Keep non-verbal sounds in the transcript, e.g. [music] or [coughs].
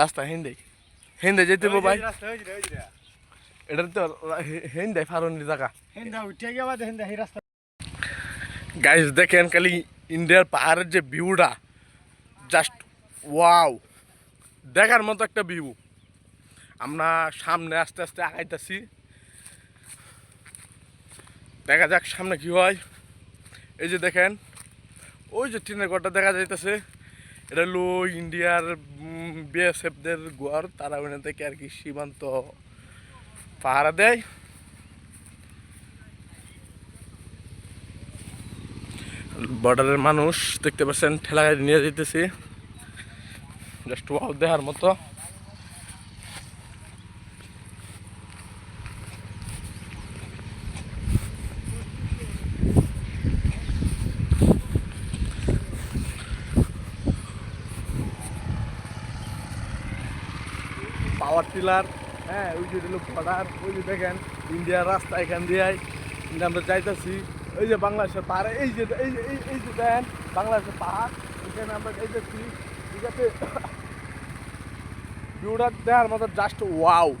রাস্তা হিন্দে হিন্দে যেতে ভাই। এটা তো হিন্দে ফারুনি জায়গা। গাইস দেখেন খালি ইন্ডিয়ার পাহাড়ের যে ভিউটা জাস্ট ওয়াও দেখার মতো একটা ভিউ আমরা সামনে আস্তে আস্তে আগাইতেছি। দেখা যাক সামনে কি হয়। এই যে দেখেন ওই যে ট্রেনের ঘরটা দেখা যাইতেছে। এটা হলো ইন্ডিয়ার বিএসএফদের ঘর তারা ওখানে থেকে আর কি সীমান্ত পাহারা দেয়। বর্ডারের মানুষ দেখতে পাচ্ছেন ঠেলা নিয়ে যেতেছি। জাস্ট ওয়াও দেখার মতো। পাওয়ার টিলার হ্যাঁ ওই যে হলো বর্ডার ওই যে দেখেন ইন্ডিয়ার রাস্তা এখান দিয়ে আমরা যাইতেছি। এই যে বাংলাদেশের পাহাড়, এই যে এই যে, এই- যে দেখেন, বাংলাদেশের পাহাড়, এখানে আমরা যাইতেছি, ঠিক আছে? [coughs] ভিউটা মতো জাস্ট ওয়াও